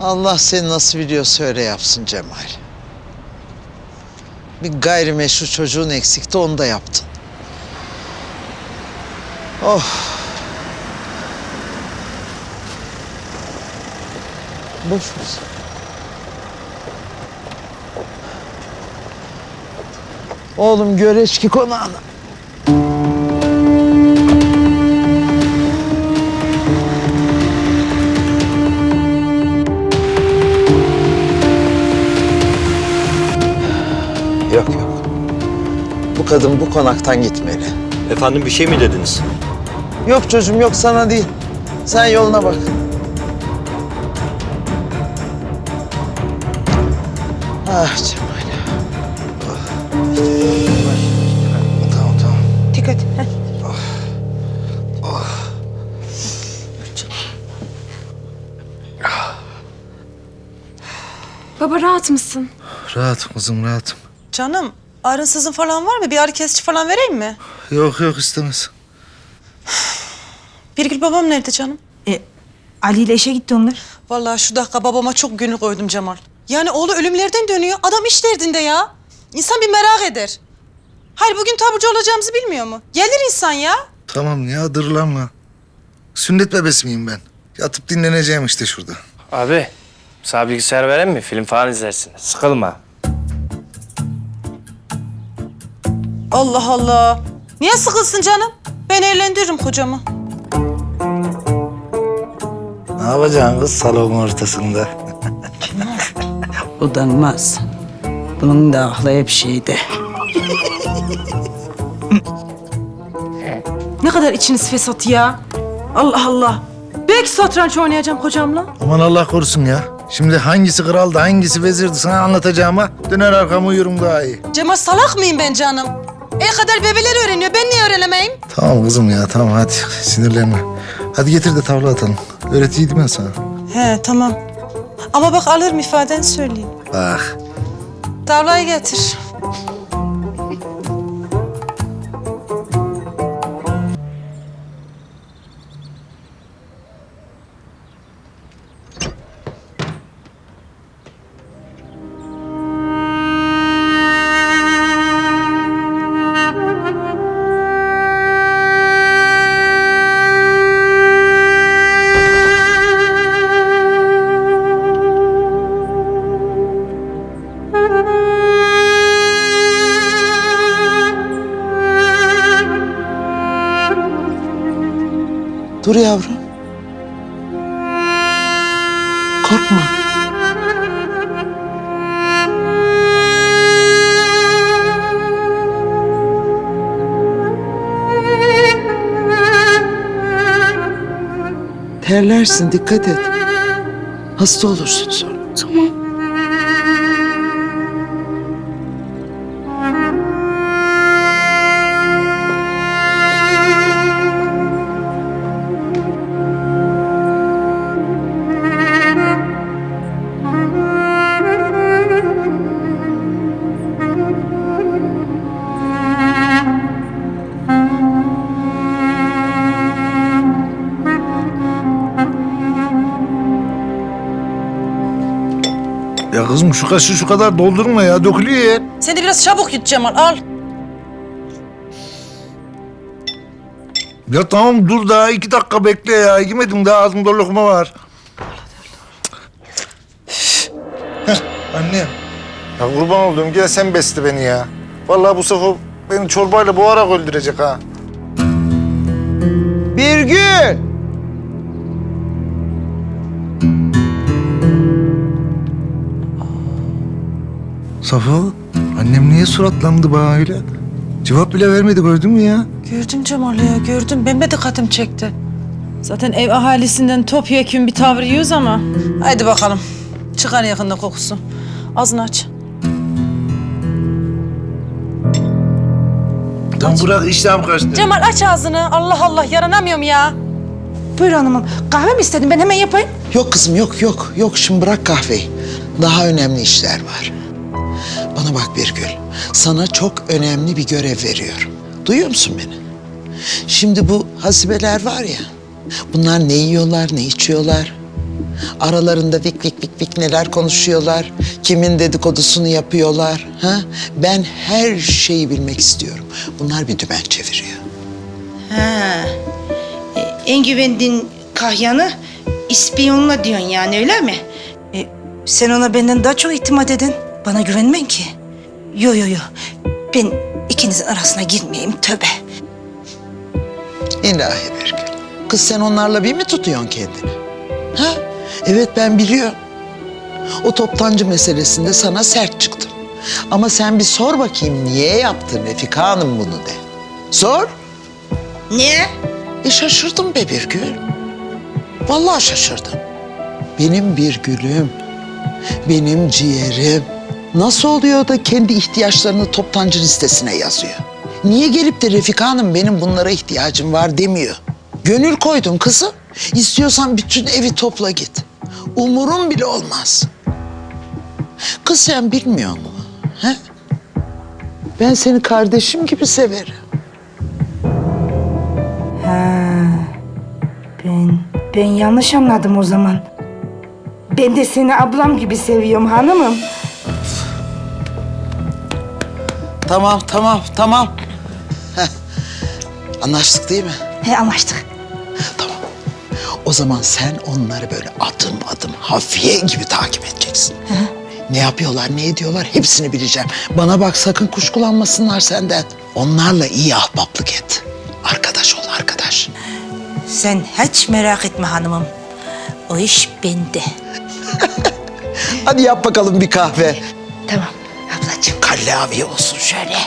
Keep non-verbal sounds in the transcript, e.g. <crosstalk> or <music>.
Allah seni nasıl biliyorsa öyle yapsın Cemal. Bir gayrimeşru çocuğun eksikti onu da yaptın. Oh. Boş musun? Oğlum Göreçki konağına. Yok yok. Bu kadın bu konaktan gitmeli. Efendim bir şey mi dediniz? Yok çocuğum yok sana değil. Sen yoluna bak. Ah Cemal. Ah. Tamam tamam. Dikkat. heh. Baba rahat mısın? Rahatım kızım rahatım. Canım ağrınsızın falan var mı? Bir ağrı kesici falan vereyim mi? Yok yok istemez. <sighs> Birgül babam nerede canım? E, Ali ile işe gitti onlar. Vallahi şu dakika babama çok gönül koydum Cemal. Yani oğlu ölümlerden dönüyor. Adam iş derdinde ya. İnsan bir merak eder. Hayır bugün taburcu olacağımızı bilmiyor mu? Gelir insan ya. Tamam ya dırlanma. Sünnet bebesi miyim ben? Yatıp dinleneceğim işte şurada. Abi, sana bilgisayar vereyim mi? Film falan izlersin. Sıkılma. Allah Allah. Niye sıkılsın canım? Ben eğlendiririm kocamı. Ne yapacaksın kız salonun ortasında? Udanmaz. Bunun da aklı hep şeyde. Ne kadar içiniz fesat ya. Allah Allah. Belki satranç oynayacağım kocamla. Aman Allah korusun ya. Şimdi hangisi kraldı, hangisi vezirdi sana anlatacağıma döner arkama uyurum daha iyi. Cemal salak mıyım ben canım? El kadar bebeler öğreniyor. Ben niye öğrenemeyim? Tamam kızım ya tamam hadi sinirlenme. Hadi getir de tavla atalım. Öğretiydim ben sana. He tamam. Ama bak alırım ifadeni söyleyeyim. Bak Tavlayı getir. Korkma. Terlersin dikkat et. Hasta olursun sonra. Ya kızım şu kaşı şu kadar doldurma ya dökülüyor ya. Sen de biraz çabuk yut Cemal al. Ya tamam dur daha iki dakika bekle ya. Yemedim daha ağzımda lokma var. Heh, annem. Ya kurban olduğum gel sen besle beni ya. Vallahi bu sefer beni çorbayla boğarak öldürecek ha. Birgül! Safo, annem niye suratlandı bana öyle? Cevap bile vermedi gördün mü ya? Gördüm Cemal ya gördüm. Benim de dikkatim çekti. Zaten ev ahalisinden topyekun bir tavır yiyoruz ama. Haydi bakalım. Çıkar yakında kokusu. Ağzını aç. Tam bırak iştahım kaçtı. Cemal aç ağzını. Allah Allah yaranamıyorum ya. Buyur hanımım. Kahve mi istedin? Ben hemen yapayım. Yok kızım yok yok yok şimdi bırak kahveyi. Daha önemli işler var. Bana bak Birgül. Sana çok önemli bir görev veriyorum. Duyuyor musun beni? Şimdi bu hasibeler var ya. Bunlar ne yiyorlar, ne içiyorlar? Aralarında vik vik vik vik neler konuşuyorlar. Kimin dedikodusunu yapıyorlar. Ha? Ben her şeyi bilmek istiyorum. Bunlar bir dümen çeviriyor. Ha. E, en güvendiğin kahyanı ispiyonla diyorsun yani öyle mi? E, sen ona benden daha çok itimat eden. Bana güvenmen ki. Yo yo yo. Ben ikinizin arasına girmeyeyim tövbe. İlahi bir gün. Kız sen onlarla bir mi tutuyorsun kendini? Ha? Evet ben biliyorum. O toptancı meselesinde sana sert çıktım. Ama sen bir sor bakayım niye yaptın Refika Hanım bunu de. Sor. Niye? E şaşırdım be bir gül. Vallahi şaşırdım. Benim bir gülüm, benim ciğerim. Nasıl oluyor da kendi ihtiyaçlarını toptancı listesine yazıyor? Niye gelip de Refika Hanım benim bunlara ihtiyacım var demiyor? Gönül koydum kızım. İstiyorsan bütün evi topla git. Umurum bile olmaz. Kız sen bilmiyor musun? He? Ben seni kardeşim gibi severim. Ben, ben yanlış anladım o zaman. Ben de seni ablam gibi seviyorum hanımım. Tamam, tamam, tamam. Heh. Anlaştık değil mi? He anlaştık. Tamam. O zaman sen onları böyle adım adım hafiye gibi takip edeceksin. Ne yapıyorlar, ne ediyorlar hepsini bileceğim. Bana bak sakın kuşkulanmasınlar senden. Onlarla iyi ahbaplık et. Arkadaş ol arkadaş. Sen hiç merak etme hanımım. O iş bende. <laughs> Hadi yap bakalım bir kahve. Tamam. Kallavi olsun şöyle. <laughs>